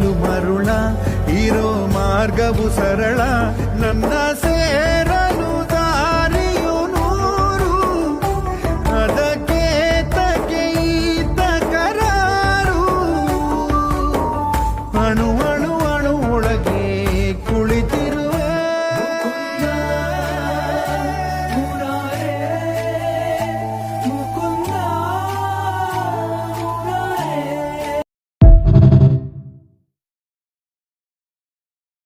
ಮರುಳ ಇರೋ ಮಾರ್ಗವು ಸರಳ. ನನ್ನ